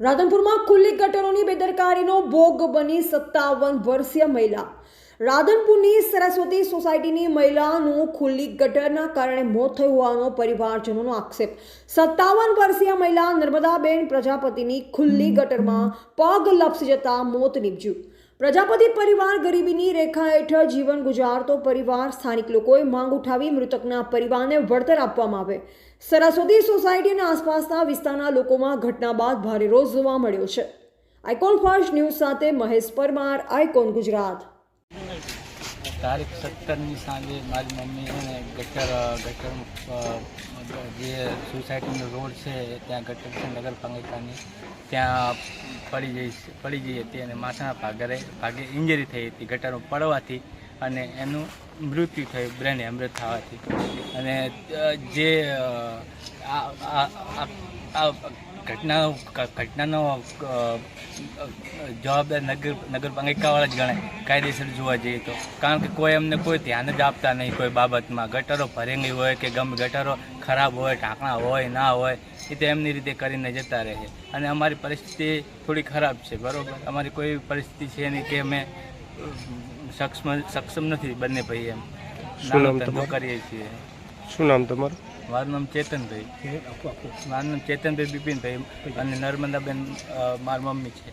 રાધનપુરમાં ખુલ્લી ગટરોની બેદરકારીનો ભોગ બની સત્તાવન વર્ષીય મહિલા. રાધનપુરની સરસ્વતી સોસાયટીની મહિલાનું ખુલ્લી ગટરના કારણે મોત થયું હોવાનો પરિવારજનોનો આક્ષેપ. સત્તાવન વર્ષીય મહિલા નર્મદાબેન પ્રજાપતિની ખુલ્લી ગટરમાં પગ લપસી જતા મોત નીપજ્યું. પ્રજાપતિ પરિવાર ગરીબીની રેખા હેઠળ જીવન ગુજારતો પરિવાર સ્થાનિક લોકોએ માંગ ઉઠાવી મૃતકના પરિવારને વળતર આપવામાં આવે. સરસ્વતી સોસાયટી અને આસપાસના વિસ્તારના લોકોમાં ઘટના બાદ ભારે રોષ જોવા મળ્યો છે. આઇકોન ફાસ્ટ ન્યૂઝ સાથે મહેશ પરમાર, આઇકોન ગુજરાત. તારીખ સત્તરની સાંજે મારી મમ્મી છે ગટર ગટર જે સોસાયટીનો રોડ છે, ત્યાં ગટર નગરપાલિકાની, ત્યાં પડી જઈ પડી ગઈ હતી અને માથાના ભાગરે, ભાગે ઇન્જરી થઈ હતી, ગટરો પડવાથી અને એનું મૃત્યુ થયું, બ્રેન હેમરેજ થવાથી. અને જે આ આ- આ- આ ઘટના ઘટનાનો જવાબદાર નગર નગરપાલિકાવાળા જ ગણાય. કાયદેસર જોવા જઈએ તો. કારણ કે કોઈ એમને કોઈ ધ્યાન જ આપતા નહીં કોઈ બાબતમાં. ગટરો ભરેલી હોય કે ગમે ગટરો ખરાબ હોય ઢાંકણા હોય ના હોય એ તો એમની રીતે કરીને જતા રહે. છે અને અમારી પરિસ્થિતિ થોડી ખરાબ છે બરાબર? અમારી કોઈ પરિસ્થિતિ છે નહીં કે અમે સક્ષમ સક્ષમ નથી બંને ભાઈ એમ? કરીએ છીએ. શું નામ તમારું? મારું નામ ચેતનભાઈ મારું નામ ચેતનભાઈ બિપિનભાઈ અને નર્મદાબેન મારી મમ્મી છે.